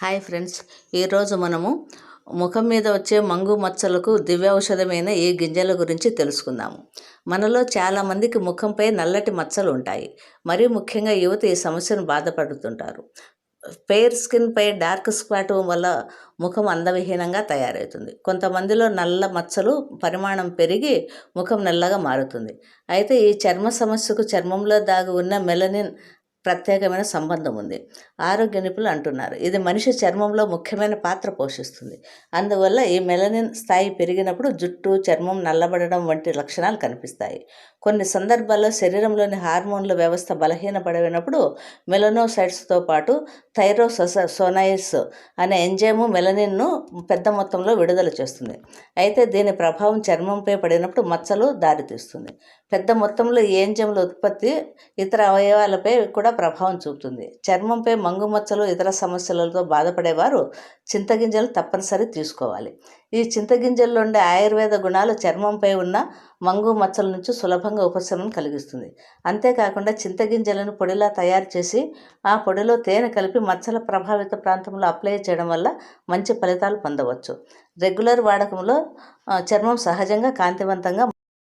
Hi friends. ఈరోజు మనము ముఖం మీద వచ్చే మంగు మచ్చలకు దివ్యౌషధమైన ఈ గింజల గురించి తెలుసుకుందాము. మనలో చాలామందికి ముఖంపై నల్లటి మచ్చలు ఉంటాయి. మరీ ముఖ్యంగా యువత ఈ సమస్యను బాధపడుతుంటారు. ఫెయిర్ స్కిన్పై డార్క్ స్పాట్ వల్ల ముఖం అందవిహీనంగా తయారవుతుంది. కొంతమందిలో నల్ల మచ్చలు పరిమాణం పెరిగి ముఖం నల్లగా మారుతుంది. అయితే ఈ చర్మ సమస్యకు చర్మంలో దాగి ఉన్న మెలనిన్ ప్రత్యేకమైన సంబంధం ఉంది. ఆరోగ్య నిపుణులు అంటున్నారు. ఇది మనిషి చర్మంలో ముఖ్యమైన పాత్ర పోషిస్తుంది. అందువల్ల ఈ మెలనిన్ స్థాయి పెరిగినప్పుడు జుట్టు చర్మం నల్లబడడం వంటి లక్షణాలు కనిపిస్తాయి. కొన్ని సందర్భాల్లో శరీరంలోని హార్మోన్ల వ్యవస్థ బలహీనపడినప్పుడు మెలనోసైట్స్తో పాటు థైరోసొస సోనైస్ అనే ఎంజైము మెలనిన్ను పెద్ద మొత్తంలో విడుదల చేస్తుంది. అయితే దీని ప్రభావం చర్మంపై పడినప్పుడు మచ్చలు దారితీస్తుంది. పెద్ద మొత్తంలో ఈ ఎంజైముల ఉత్పత్తి ఇతర అవయవాలపై కూడా ప్రభావం చూపుతుంది. చర్మంపై మంగు మచ్చలు ఇతర సమస్యలతో బాధపడేవారు చింతగింజలు తప్పనిసరి తీసుకోవాలి. ఈ చింతగింజల్లో ఉండే ఆయుర్వేద గుణాలు చర్మంపై ఉన్న మంగు మచ్చల నుంచి సులభంగా ఉపశమనం కలిగిస్తుంది. అంతేకాకుండా చింతగింజలను పొడిలా తయారు చేసి ఆ పొడిలో తేనె కలిపి మచ్చల ప్రభావిత ప్రాంతంలో అప్లై చేయడం వల్ల మంచి ఫలితాలు పొందవచ్చు. రెగ్యులర్ వాడకంలో చర్మం సహజంగా కాంతివంతంగా